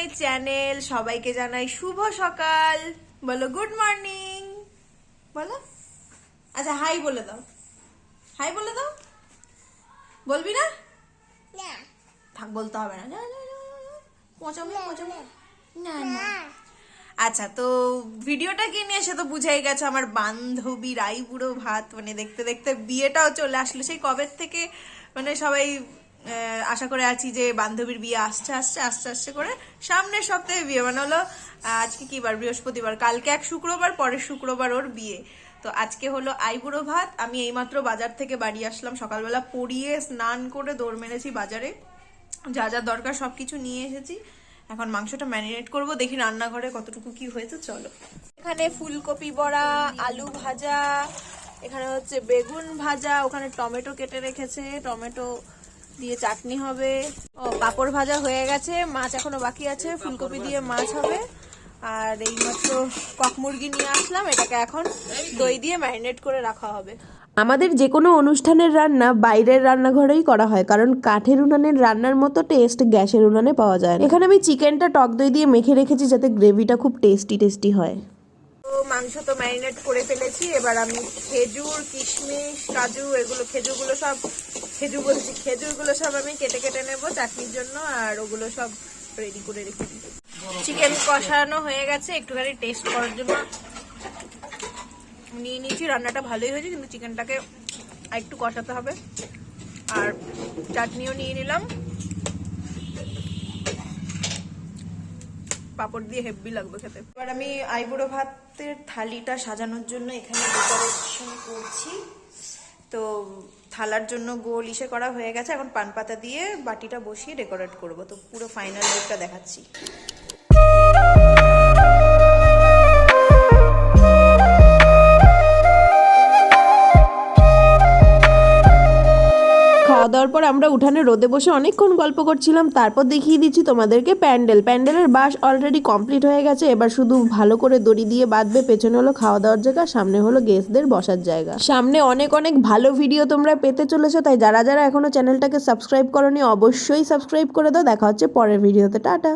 My channel সবাইকে জানাই শুভ সকাল। বলো গুড মর্নিং বলো। আচ্ছা হাই বলে দাও। হাই বলে দাও। বলবি না? থাক বলতে হবে না। আচ্ছা তো ভিডিওটা কি নিয়ে সে তো বুঝেই গেছে। আমার বান্ধবী রাই বুড়ো ভাত মানে দেখতে দেখতে বিয়েটাও চলে আসলো। সেই কবে থেকে মানে সবাই আশা করে আছি যে বান্ধবীর বিয়ে আসছে আসছে আসছে আসছে করে সামনের সপ্তাহে বিয়ে মানে হলো আজকে কি বার? বৃহস্পতিবার। কালকে এক শুক্রবার, পরের শুক্রবার ওর বিয়ে। তো আজকে হলো আইবুড়ো ভাত। আমি এইমাত্র বাজার থেকে বাড়ি আসলাম। সকালবেলা পরিয়ে স্নান করে দৌড় মেরেছি বাজারে। যা যা দরকার সব কিছু নিয়ে এসেছি। এখন মাংসটা ম্যারিনেট করব। দেখি রান্নাঘরে কতটুকু কি হয়েছে, চলো। এখানে ফুলকপি বড়া, আলু ভাজা, এখানে হচ্ছে বেগুন ভাজা, ওখানে টমেটো কেটে রেখেছে। টমেটো দিয়ে চাটনি হবে। ও পাপড় ভাজা হয়ে গেছে। মাছ এখনও বাকি আছে। ফুলকপি দিয়ে মাছ হবে। আর এইমাত্র কক মুরগি নিয়ে আসলাম। এটাকে এখন দই দিয়ে ম্যারিনেট করে রাখা হবে। আমাদের যে কোনো অনুষ্ঠানের রান্না বাইরের রান্নাঘরেই করা হয় কারণ কাঠের উনানের রান্নার মতো টেস্ট গ্যাসের উনানে পাওয়া যায় না। এখানে আমি চিকেনটা টক দই দিয়ে মেখে রেখেছি যাতে গ্রেভিটা খুব টেস্টি টেস্টি হয়। তো মাংস তো ম্যারিনেট করে ফেলেছি। এবার আমি খেজুর কিশমিশ কাজু এগুলো খেজুরগুলো সব খেজুর বলছি, খেজুরগুলো সব আমি কেটে কেটে নেব চাটনির জন্য, আর ওগুলো সব রেডি করে রেখে দিই চিকেন কষানো হয়ে গেছে, একটুখানি টেস্ট করার জন্য নিয়ে নিয়েছি। রান্নাটা ভালোই হয়েছে, কিন্তু চিকেনটাকে একটু কষাতে হবে। আর চাটনিও নিয়ে নিলাম। পাপড় দিয়ে হেভি লাগবে খেতে। এবার আমি আইবুড়ো ভাতের থালিটা সাজানোর জন্য এখানে ডেকোরেশন করছি। তো থালার জন্য গোল ইসে করা হয়ে গেছে। এখন পান পাতা দিয়ে বাটিটা বসিয়ে ডেকোরেট করব। তো পুরো ফাইনাল লুকটা দেখাচ্ছি। দাওয়ার পর আমরা উঠানে রোদে বসে অনেকক্ষণ গল্প করছিলাম, তারপর দেখিয়ে দিচ্ছি তোমাদেরকে প্যান্ডেল। প্যান্ডেলের বাস অলরেডি কমপ্লিট হয়ে গেছে, এবার শুধু ভালো করে দড়ি দিয়ে বাঁধবে, পেছনে হলো খাওয়া দাওয়ার জায়গা, সামনে হলো গেস্টদের বসার জায়গা। সামনে অনেক অনেক ভালো ভিডিও তোমরা পেতে চলেছো, তাই যারা যারা এখনও চ্যানেলটাকে সাবস্ক্রাইব করনি, অবশ্যই সাবস্ক্রাইব করে দাও, দেখা হচ্ছে পরের ভিডিওতে টাটা।